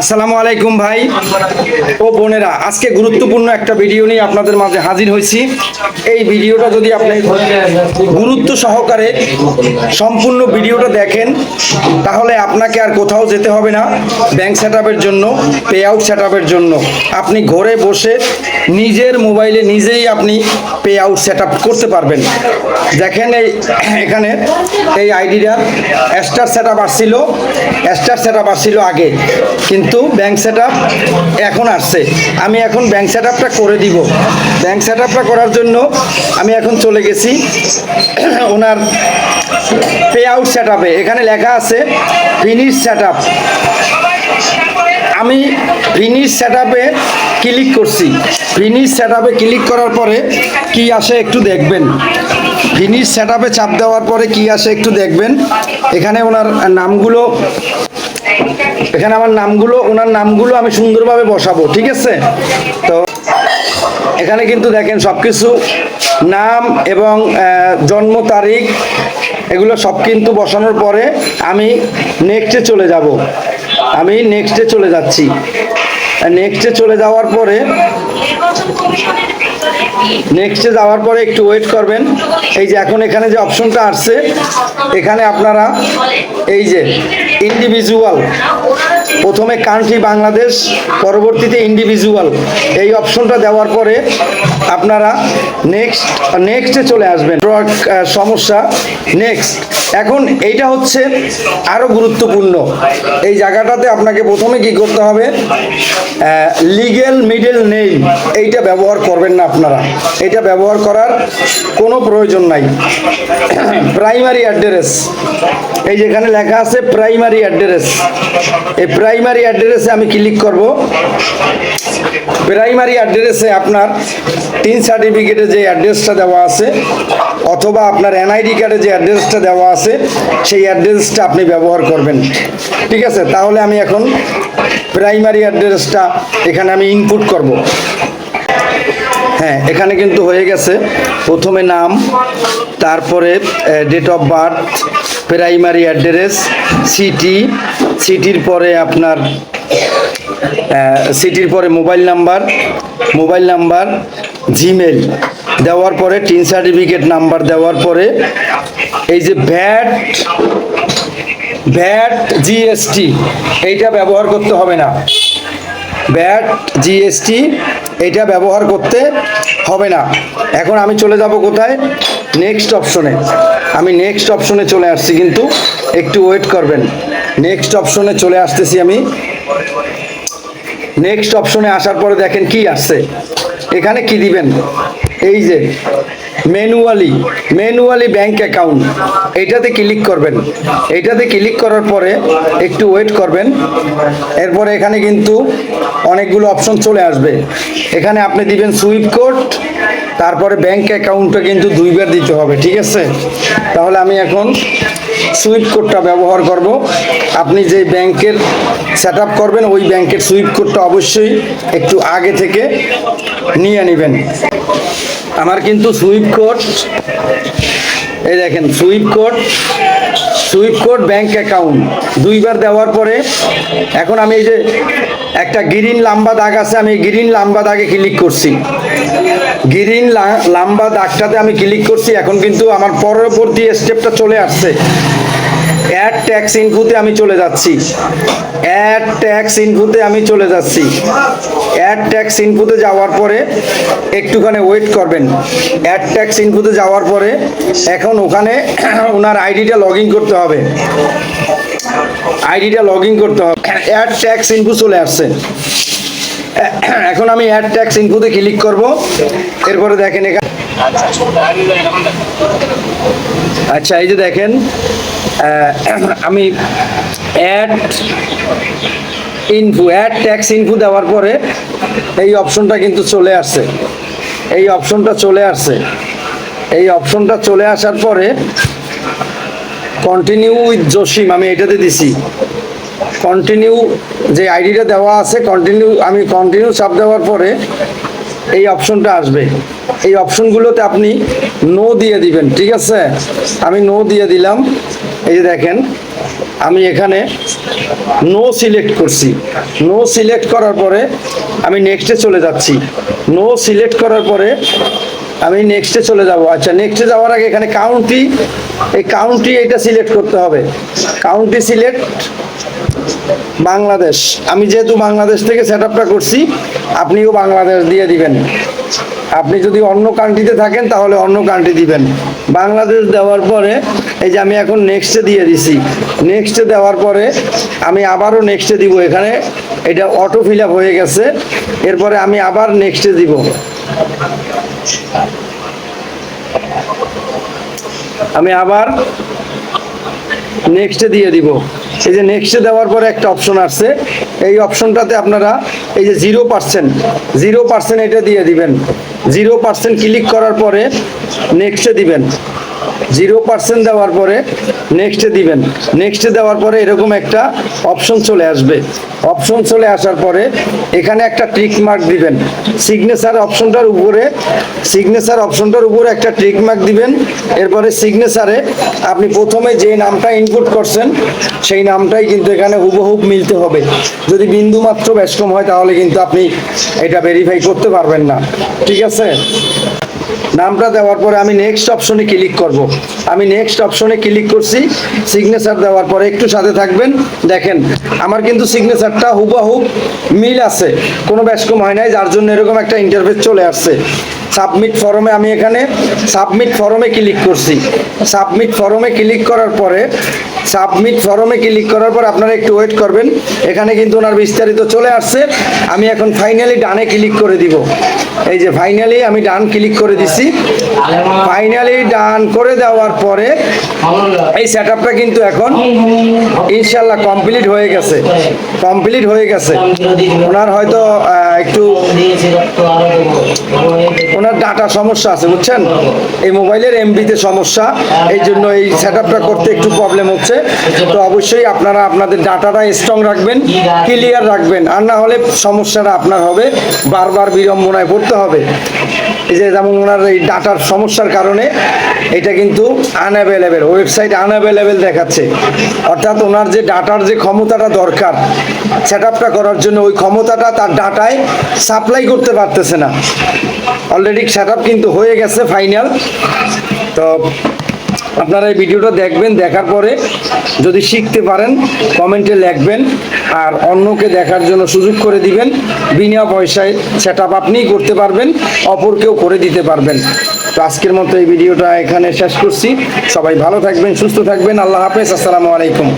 আসসালামু আলাইকুম ভাই। ও বোনেরা, আজকে গুরুত্বপূর্ণ একটা ভিডিও নিয়ে আপনাদের মাঝে হাজির হয়েছি। এই ভিডিওটা যদি আপনি গুরুত্ব সহকারে সম্পূর্ণ ভিডিওটা দেখেন, তাহলে আপনাকে আর কোথাও যেতে হবে না। ব্যাংক সেট জন্য পে আউট সেট জন্য। আপনি ঘরে বসে নিজের মোবাইলে নিজেই আপনি পে আউট সেট করতে পারবেন। দেখেন এই এখানে এই আইডিটা, স্টার সেট আপ আসছিল। স্টার সেট আপ আসছিল আগে। কিন্তু ব্যাংক সেট এখন আসছে। আমি এখন ব্যাংক সেট করে দিব। ব্যাংক সেট করার জন্য আমি এখন চলে গেছি ওনার পে আউট সেট এখানে লেখা আছে ফিনিশ সেট আমি ফিনিশ সেট ক্লিক করছি। ফিনিশ সেট ক্লিক করার পরে কি আসে একটু দেখবেন। ফিনিশ সেট চাপ দেওয়ার পরে কি আসে একটু দেখবেন। এখানে ওনার নামগুলো এখানে আমার নামগুলো, ওনার নামগুলো আমি সুন্দরভাবে বসাবো, ঠিক আছে? তো, এখানে কিন্তু দেখেন সব কিছু নাম এবং জন্ম তারিখ, এগুলো সব কিন্তু বসানোর পরে আমি নেক্সটে চলে যাব। আমি নেক্সটে চলে যাচ্ছি। নেক্সটে চলে যাওয়ার পরে নেক্সটে যাওয়ার পরে একটু ওয়েট করবেন। এই যে এখন এখানে যে অপশনটা আসছে, এখানে আপনারা এই যে ইন্ডিভিজুয়াল Ah! প্রথমে কান্ট্রি বাংলাদেশ, পরবর্তীতে ইন্ডিভিজুয়াল এই অপশনটা দেওয়ার পরে আপনারা নেক্সট নেক্সটে চলে আসবেন। সমস্যা নেক্সট এখন এইটা হচ্ছে আরও গুরুত্বপূর্ণ। এই জায়গাটাতে আপনাকে প্রথমে কি করতে হবে লিগেল মিডল নেই এইটা ব্যবহার করবেন না আপনারা। এটা ব্যবহার করার কোনো প্রয়োজন নাই। প্রাইমারি অ্যাড্রেস এই যেখানে লেখা আছে প্রাইমারি অ্যাড্রেস এই প্রাইমারি অ্যাড্রেসে আমি ক্লিক করব। প্রাইমারি অ্যাড্রেসে আপনার তিন সার্টিফিকেটে যে অ্যাড্রেসটা দেওয়া আছে, অথবা আপনার এনআইডি কার্ডে যে অ্যাড্রেসটা দেওয়া আছে, সেই অ্যাড্রেসটা আপনি ব্যবহার করবেন। ঠিক আছে? তাহলে আমি এখন প্রাইমারি অ্যাড্রেসটা এখানে আমি ইনপুট করব। হ্যাঁ এখানে কিন্তু হয়ে গেছে। প্রথমে নাম, তারপরে date of birth primary address city সিটির পরে আপনার সিটির পরে mobile number mobile number Gmail দেওয়ার পরে টিন সার্টিফিকেট নাম্বার দেওয়ার পরে এই যে ভ্যাট ভ্যাট জিএসটি, এইটা ব্যবহার করতে হবে না। ভ্যাট জিএসটি এটা ব্যবহার করতে হবে না। এখন আমি চলে যাব কোথায়? নেক্সট অপশনে। আমি নেক্সট অপশনে চলে আসছি, কিন্তু একটু ওয়েট করবেন। নেক্সট অপশনে চলে আসতেছি আমি। নেক্সট অপশনে আসার পরে দেখেন কি আসছে। এখানে কি দিবেন? এই যে ম্যানুয়ালি ম্যানুয়ালি ব্যাংক অ্যাকাউন্ট এইটাতে ক্লিক করবেন। এইটাতে ক্লিক করার পরে একটু ওয়েট করবেন। এরপরে এখানে কিন্তু অনেকগুলো অপশন চলে আসবে। এখানে আপনি দিবেন সুইপ কোড তারপরে ব্যাংক অ্যাকাউন্টটা কিন্তু দুইবার দিতে হবে, ঠিক আছে? তাহলে আমি এখন সুইপ কোডটা ব্যবহার করব। আপনি যে ব্যাংকের সেট করবেন, ওই ব্যাংকের সুইপ কোডটা অবশ্যই একটু আগে থেকে নিয়ে নেবেন। আমার কিন্তু সুইপ কোড এই দেখেন swift code swift code bank account দুইবার দেওয়ার পরে এখন আমি এই যে একটা গ্রিন লাম্বা দাগ আছে, আমি গ্রিন লাম্বা দাগে ক্লিক করছি। গ্রিন লাম্বা দাগটাতে আমি ক্লিক করছি, এখন কিন্তু আমার পরবর্তী স্টেপটা চলে আসছে। অ্যাড ট্যাক্স ইনপুতে আমি চলে যাচ্ছি। অ্যাড ট্যাক্স ইনপুতে আমি চলে যাচ্ছি। অ্যাড ট্যাক্স ইনপুতে যাওয়ার পরে একটুখানি ওয়েট করবেন। অ্যাড ট্যাক্স ইনপুতে যাওয়ার পরে এখন ওখানে ওনার আইডিটা লগ করতে হবে। আইডিটা লগ করতে হবে। অ্যাড ট্যাক্স ইনপুট চলে আসছে। এখন আমি অ্যাড ট্যাক্স ইনপুতে ক্লিক করব। এরপরে দেখেন এখানে আচ্ছা এই যে দেখেন আমি add info add tax info দেওয়ার পরে এই অপশনটা কিন্তু চলে আসছে। এই অপশনটা চলে আসছে। এই অপশনটা চলে আসার পরে কন্টিনিউ উইথ জসিম আমি এটাতে দিছি। কন্টিনিউ যে আইডিটা দেওয়া আছে কন্টিনিউ আমি কন্টিনিউ চাপ দেওয়ার পরে এই অপশনটা আসবে। এই অপশনগুলোতে আপনি নো দিয়ে দিবেন, ঠিক আছে? আমি নো দিয়ে দিলাম। এই যে দেখেন, আমি এখানে নো সিলেক্ট করছি। নো সিলেক্ট করার পরে আমি নেক্সটে চলে যাচ্ছি। নো সিলেক্ট করার পরে আমি নেক্সটে চলে যাব। আচ্ছা নেক্সটে যাওয়ার আগে এখানে কাউন্টি এই কাউন্টি এটা সিলেক্ট করতে হবে। Country select Bangladesh. আমি যেহেতু বাংলাদেশ থেকে সেট আপটা করছি, আপনিও বাংলাদেশ দিয়ে দিবেন। আপনি যদি অন্য কান্ট্রিতে থাকেন, তাহলে অন্য কান্ট্রি দিবেন। বাংলাদেশ দেওয়ার পরে, এই যে আমি এখন নেক্সটে দিয়ে দিছি। নেক্সটে দেওয়ার পরে, আমি আবারও নেক্সটে দিব এখানে। এটা অটো ফিল হয়ে গেছে। এরপরে আমি আবার নেক্সটে দিব। আমি আবার নেক্সটে দিয়ে দিব। এই যে নেক্সটে দেওয়ার পরে একটা অপশন আসছে। এই অপশনটাতে আপনারা এই যে জিরো পার্সেন্ট জিরো পার্সেন্ট এটা দিয়ে দিবেন। জিরো পার্সেন্ট ক্লিক করার পরে নেক্সটে দিবেন। জিরো পার্সেন্ট দেওয়ার পরে নেক্সটে দিবেন। নেক্সটে দেওয়ার পরে এরকম একটা অপশন চলে আসবে। অপশন চলে আসার পরে এখানে একটা ট্রিক মার্ক দিবেন। সিগনেচার অপশনটার উপরে সিগনেচার অপশনটার উপরে একটা ট্রিক মার্ক দিবেন। এরপরে সিগনেচারে আপনি প্রথমে যে নামটা ইনপুট করছেন, সেই নামটাই কিন্তু এখানে হুবহুব মিলতে হবে। যদি বিন্দু মাত্র ব্যস্কম হয়, তাহলে কিন্তু আপনি এটা ভেরিফাই করতে পারবেন না। ঠিক আছে? নামটা দেওয়ার পরে আমি নেক্সট অপশনে ক্লিক করব। আমি নেক্সট অপশনে ক্লিক করছি সিগনেচার দেওয়ার পরে একটু সাথে থাকবেন। দেখেন, আমার কিন্তু সিগনেচারটা হুবাহুব মিল আছে। কোনো ব্যস্কম হয় নাই, যার জন্য এরকম একটা ইন্টারফেস চলে আসছে। সাবমিট ফরমে আমি এখানে সাবমিট ফরমে ক্লিক করছি। সাবমিট ফরমে ক্লিক করার পরে সাবমিট ফরমে ক্লিক করার পর আপনারা একটু ওয়েট করবেন। এখানে কিন্তু ওনার বিস্তারিত চলে আসছে। আমি এখন ফাইনালি ডানে ক্লিক করে দিব। এই যে ফাইনালি আমি ডান ক্লিক করে দিছি। ফাইনালি ডান করে দেওয়ার পরে এই সেট কিন্তু এখন ইনশাল্লাহ কমপ্লিট হয়ে গেছে। কমপ্লিট হয়ে গেছে। ওনার হয়তো একটু ওনার ডাটা সমস্যা আছে, বুঝছেন? এই মোবাইলের এমবিতে সমস্যা, এই জন্য এই সেট করতে একটু প্রবলেম হচ্ছে। তো অবশ্যই আপনারা আপনাদের ডাটাটা স্ট্রং রাখবেন ক্লিয়ার রাখবেন। আর না হলে সমস্যাটা আপনার হবে। বারবার বিড়ম্বনায় পড়তে হবে। এই যে যেমন ওনার এই ডাটার সমস্যার কারণে এটা কিন্তু আনঅ্যাভেলেবেল ওয়েবসাইট আনঅ্যাভেলেবেল দেখাচ্ছে। অর্থাৎ ওনার যে ডাটার যে ক্ষমতাটা দরকার সেট করার জন্য ওই ক্ষমতাটা তার ডাটায় সাপ্লাই করতে পারতেছে না। অলরেডি সেট কিন্তু হয়ে গেছে ফাইনাল তো আপনারা এই ভিডিওটা দেখবেন, দেখার পরে যদি শিখতে পারেন, কমেন্টে লিখবেন আর অন্যকে দেখার জন্য সুযোগ করে দিবেন। বিনা পয়সায় সেট আপ আপনিই করতে পারবেন, অপরকেও করে দিতে পারবেন। তো আজকের মতো এই ভিডিওটা এখানে শেষ করছি। সবাই ভালো থাকবেন, সুস্থ থাকবেন। আল্লাহ হাফেজ, আসসালামু আলাইকুম।